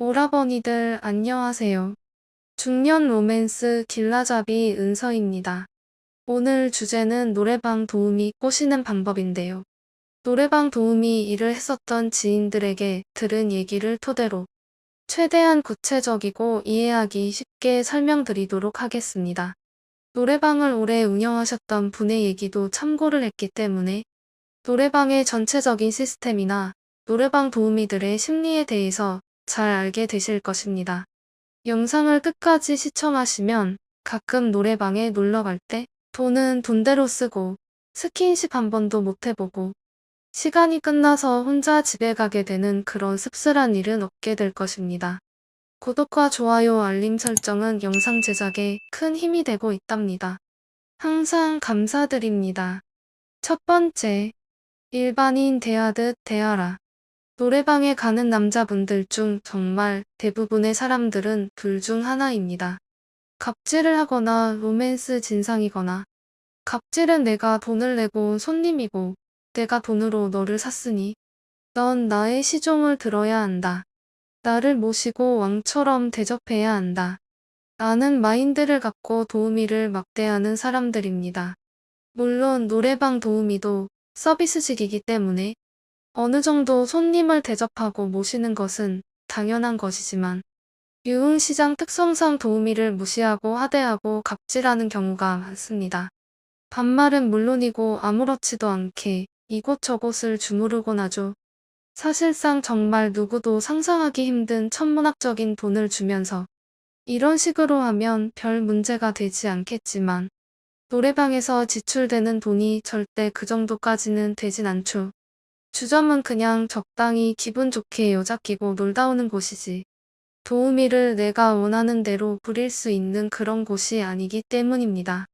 오라버니들 안녕하세요. 중년 로맨스 길라잡이 은서입니다. 오늘 주제는 노래방 도우미 꼬시는 방법인데요. 노래방 도우미 일을 했었던 지인들에게 들은 얘기를 토대로 최대한 구체적이고 이해하기 쉽게 설명드리도록 하겠습니다. 노래방을 오래 운영하셨던 분의 얘기도 참고를 했기 때문에 노래방의 전체적인 시스템이나 노래방 도우미들의 심리에 대해서 잘 알게 되실 것입니다. 영상을 끝까지 시청하시면 가끔 노래방에 놀러 갈 때 돈은 돈대로 쓰고 스킨십 한 번도 못 해보고 시간이 끝나서 혼자 집에 가게 되는 그런 씁쓸한 일은 없게 될 것입니다. 구독과 좋아요 알림 설정은 영상 제작에 큰 힘이 되고 있답니다. 항상 감사드립니다. 첫 번째, 일반인 대하듯 대하라. 노래방에 가는 남자분들 중 정말 대부분의 사람들은 둘 중 하나입니다. 갑질을 하거나 로맨스 진상이거나 갑질은 내가 돈을 내고 손님이고 내가 돈으로 너를 샀으니 넌 나의 시종을 들어야 한다. 나를 모시고 왕처럼 대접해야 한다. 라는 마인드를 갖고 도우미를 막대하는 사람들입니다. 물론 노래방 도우미도 서비스직이기 때문에 어느 정도 손님을 대접하고 모시는 것은 당연한 것이지만 유흥시장 특성상 도우미를 무시하고 하대하고 갑질하는 경우가 많습니다. 반말은 물론이고 아무렇지도 않게 이곳저곳을 주무르곤 하죠. 사실상 정말 누구도 상상하기 힘든 천문학적인 돈을 주면서 이런 식으로 하면 별 문제가 되지 않겠지만 노래방에서 지출되는 돈이 절대 그 정도까지는 되진 않죠. 주점은 그냥 적당히 기분 좋게 여자 끼고 놀다 오는 곳이지. 도우미를 내가 원하는 대로 부릴 수 있는 그런 곳이 아니기 때문입니다.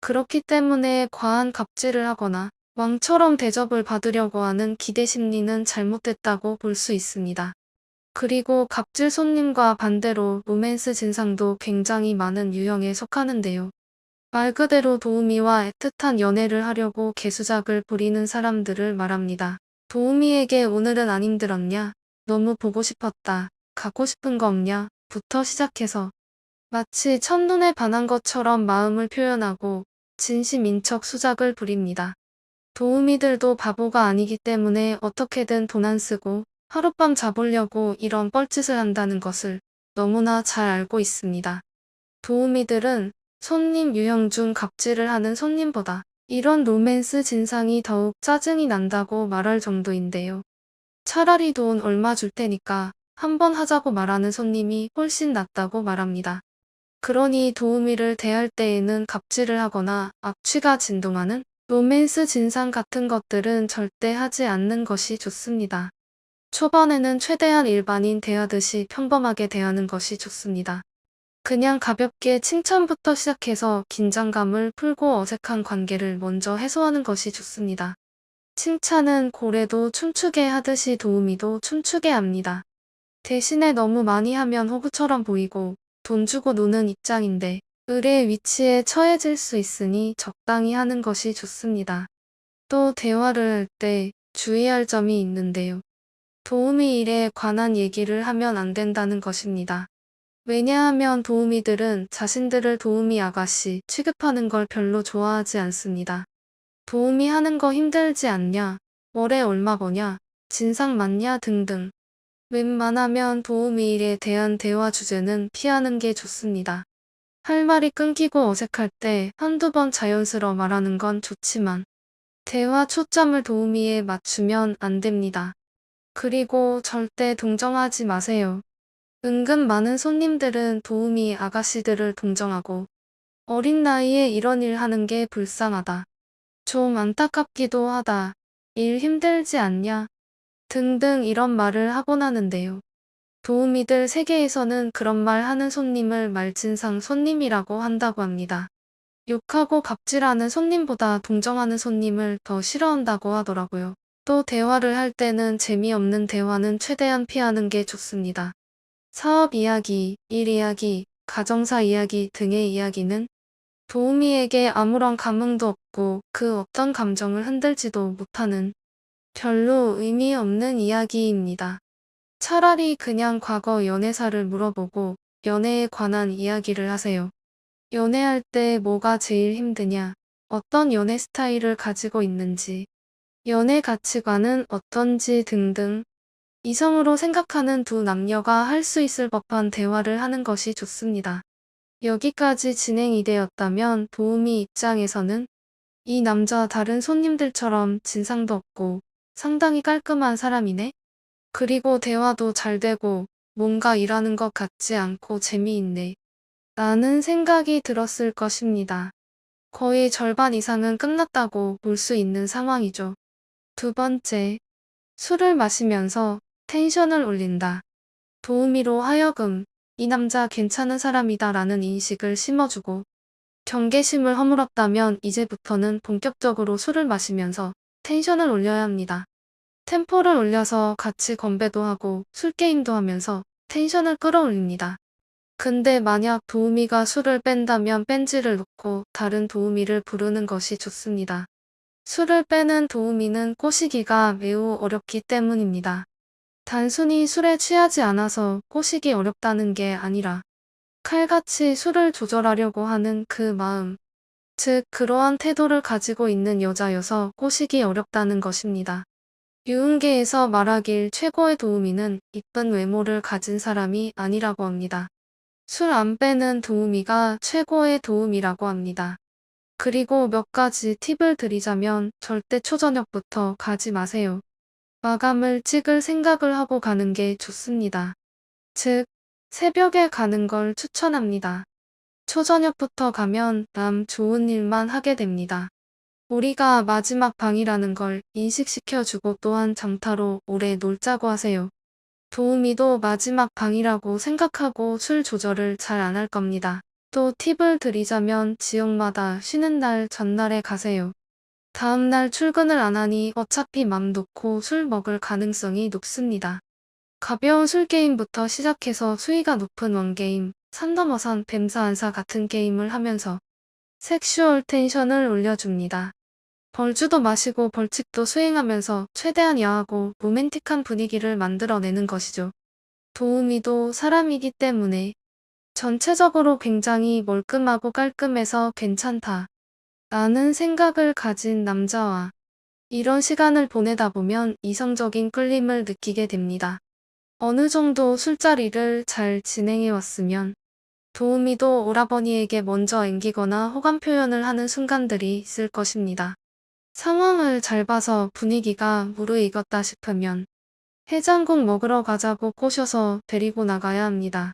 그렇기 때문에 과한 갑질을 하거나 왕처럼 대접을 받으려고 하는 기대 심리는 잘못됐다고 볼 수 있습니다. 그리고 갑질 손님과 반대로 로맨스 진상도 굉장히 많은 유형에 속하는데요. 말 그대로 도우미와 애틋한 연애를 하려고 개수작을 부리는 사람들을 말합니다. 도우미에게 오늘은 안 힘들었냐? 너무 보고 싶었다. 갖고 싶은 거 없냐? 부터 시작해서 마치 첫눈에 반한 것처럼 마음을 표현하고 진심인 척 수작을 부립니다. 도우미들도 바보가 아니기 때문에 어떻게든 돈 안 쓰고 하룻밤 자보려고 이런 뻘짓을 한다는 것을 너무나 잘 알고 있습니다. 도우미들은 손님 유형 중 갑질을 하는 손님보다 이런 로맨스 진상이 더욱 짜증이 난다고 말할 정도인데요. 차라리 돈 얼마 줄 테니까 한번 하자고 말하는 손님이 훨씬 낫다고 말합니다. 그러니 도우미를 대할 때에는 갑질을 하거나 악취가 진동하는 로맨스 진상 같은 것들은 절대 하지 않는 것이 좋습니다. 초반에는 최대한 일반인 대하듯이 평범하게 대하는 것이 좋습니다. 그냥 가볍게 칭찬부터 시작해서 긴장감을 풀고 어색한 관계를 먼저 해소하는 것이 좋습니다. 칭찬은 고래도 춤추게 하듯이 도우미도 춤추게 합니다. 대신에 너무 많이 하면 호구처럼 보이고 돈 주고 노는 입장인데 을의 위치에 처해질 수 있으니 적당히 하는 것이 좋습니다. 또 대화를 할 때 주의할 점이 있는데요. 도우미 일에 관한 얘기를 하면 안 된다는 것입니다. 왜냐하면 도우미들은 자신들을 도우미 아가씨 취급하는 걸 별로 좋아하지 않습니다. 도우미 하는 거 힘들지 않냐, 월에 얼마 버냐, 진상 맞냐 등등. 웬만하면 도우미 일에 대한 대화 주제는 피하는 게 좋습니다. 할 말이 끊기고 어색할 때 한두 번 자연스러워 말하는 건 좋지만 대화 초점을 도우미에 맞추면 안 됩니다. 그리고 절대 동정하지 마세요. 은근 많은 손님들은 도우미 아가씨들을 동정하고 어린 나이에 이런 일 하는 게 불쌍하다. 좀 안타깝기도 하다. 일 힘들지 않냐? 등등 이런 말을 하곤 하는데요. 도우미들 세계에서는 그런 말 하는 손님을 말진상 손님이라고 한다고 합니다. 욕하고 갑질하는 손님보다 동정하는 손님을 더 싫어한다고 하더라고요. 또 대화를 할 때는 재미없는 대화는 최대한 피하는 게 좋습니다. 사업 이야기, 일 이야기, 가정사 이야기 등의 이야기는 도우미에게 아무런 감흥도 없고 그 어떤 감정을 흔들지도 못하는 별로 의미 없는 이야기입니다. 차라리 그냥 과거 연애사를 물어보고 연애에 관한 이야기를 하세요. 연애할 때 뭐가 제일 힘드냐? 어떤 연애 스타일을 가지고 있는지, 연애 가치관은 어떤지 등등 이성으로 생각하는 두 남녀가 할 수 있을 법한 대화를 하는 것이 좋습니다. 여기까지 진행이 되었다면 도우미 입장에서는 이 남자 다른 손님들처럼 진상도 없고 상당히 깔끔한 사람이네? 그리고 대화도 잘 되고 뭔가 일하는 것 같지 않고 재미있네. 라는 생각이 들었을 것입니다. 거의 절반 이상은 끝났다고 볼 수 있는 상황이죠. 두 번째, 술을 마시면서 텐션을 올린다. 도우미로 하여금 이 남자 괜찮은 사람이다 라는 인식을 심어주고 경계심을 허물었다면 이제부터는 본격적으로 술을 마시면서 텐션을 올려야 합니다. 템포를 올려서 같이 건배도 하고 술게임도 하면서 텐션을 끌어올립니다. 근데 만약 도우미가 술을 뺀다면 뺀지를 놓고 다른 도우미를 부르는 것이 좋습니다. 술을 빼는 도우미는 꼬시기가 매우 어렵기 때문입니다. 단순히 술에 취하지 않아서 꼬시기 어렵다는 게 아니라 칼같이 술을 조절하려고 하는 그 마음, 즉 그러한 태도를 가지고 있는 여자여서 꼬시기 어렵다는 것입니다. 유흥계에서 말하길 최고의 도우미는 이쁜 외모를 가진 사람이 아니라고 합니다. 술 안 빼는 도우미가 최고의 도우미라고 합니다. 그리고 몇 가지 팁을 드리자면 절대 초저녁부터 가지 마세요. 마감을 찍을 생각을 하고 가는 게 좋습니다. 즉, 새벽에 가는 걸 추천합니다. 초저녁부터 가면 남 좋은 일만 하게 됩니다. 우리가 마지막 방이라는 걸 인식시켜주고 또한 장타로 오래 놀자고 하세요. 도우미도 마지막 방이라고 생각하고 술 조절을 잘 안 할 겁니다. 또 팁을 드리자면 지역마다 쉬는 날 전날에 가세요. 다음날 출근을 안 하니 어차피 맘 놓고 술 먹을 가능성이 높습니다. 가벼운 술 게임부터 시작해서 수위가 높은 원게임, 산 넘어선 뱀사 안사 같은 게임을 하면서 섹슈얼 텐션을 올려줍니다. 벌주도 마시고 벌칙도 수행하면서 최대한 야하고 로맨틱한 분위기를 만들어내는 것이죠. 도우미도 사람이기 때문에 전체적으로 굉장히 멀끔하고 깔끔해서 괜찮다. 라는 생각을 가진 남자와 이런 시간을 보내다 보면 이성적인 끌림을 느끼게 됩니다. 어느 정도 술자리를 잘 진행해 왔으면 도우미도 오라버니에게 먼저 앵기거나 호감 표현을 하는 순간들이 있을 것입니다. 상황을 잘 봐서 분위기가 무르익었다 싶으면 해장국 먹으러 가자고 꼬셔서 데리고 나가야 합니다.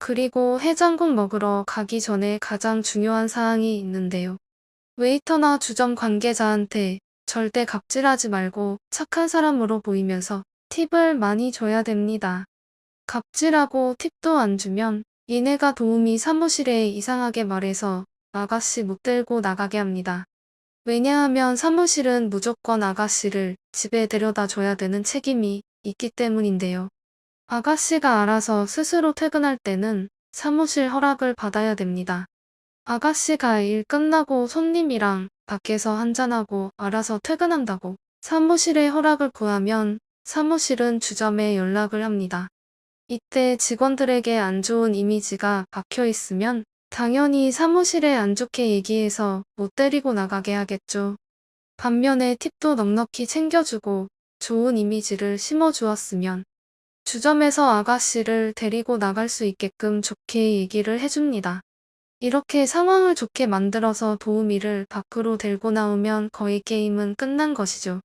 그리고 해장국 먹으러 가기 전에 가장 중요한 사항이 있는데요. 웨이터나 주점 관계자한테 절대 갑질하지 말고 착한 사람으로 보이면서 팁을 많이 줘야 됩니다. 갑질하고 팁도 안 주면 얘네가 도우미 사무실에 이상하게 말해서 아가씨 못 들고 나가게 합니다. 왜냐하면 사무실은 무조건 아가씨를 집에 데려다 줘야 되는 책임이 있기 때문인데요. 아가씨가 알아서 스스로 퇴근할 때는 사무실 허락을 받아야 됩니다. 아가씨가 일 끝나고 손님이랑 밖에서 한잔하고 알아서 퇴근한다고 사무실에 허락을 구하면 사무실은 주점에 연락을 합니다. 이때 직원들에게 안 좋은 이미지가 박혀 있으면 당연히 사무실에 안 좋게 얘기해서 못 데리고 나가게 하겠죠. 반면에 팁도 넉넉히 챙겨주고 좋은 이미지를 심어주었으면 주점에서 아가씨를 데리고 나갈 수 있게끔 좋게 얘기를 해줍니다. 이렇게 상황을 좋게 만들어서 도우미를 밖으로 데리고 나오면 거의 게임은 끝난 것이죠.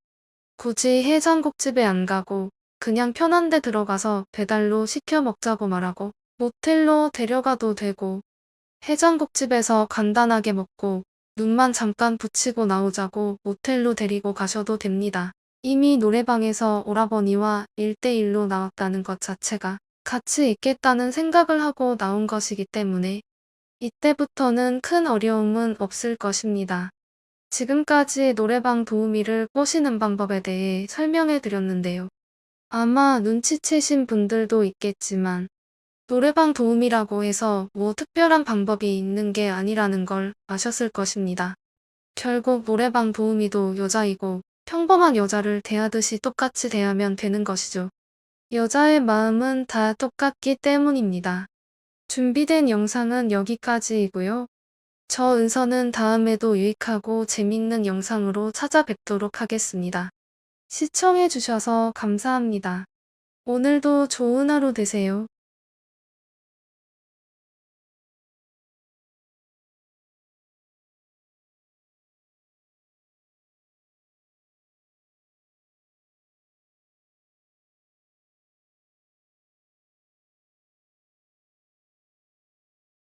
굳이 해장국집에 안 가고 그냥 편한 데 들어가서 배달로 시켜 먹자고 말하고 모텔로 데려가도 되고 해장국집에서 간단하게 먹고 눈만 잠깐 붙이고 나오자고 모텔로 데리고 가셔도 됩니다. 이미 노래방에서 오라버니와 1대1로 나왔다는 것 자체가 같이 있겠다는 생각을 하고 나온 것이기 때문에 이때부터는 큰 어려움은 없을 것입니다. 지금까지 노래방 도우미를 꼬시는 방법에 대해 설명해 드렸는데요. 아마 눈치채신 분들도 있겠지만 노래방 도움이라고 해서 뭐 특별한 방법이 있는 게 아니라는 걸 아셨을 것입니다. 결국 노래방 도우미도 여자이고 평범한 여자를 대하듯이 똑같이 대하면 되는 것이죠. 여자의 마음은 다 똑같기 때문입니다. 준비된 영상은 여기까지이고요. 저 은서는 다음에도 유익하고 재밌는 영상으로 찾아뵙도록 하겠습니다. 시청해주셔서 감사합니다. 오늘도 좋은 하루 되세요.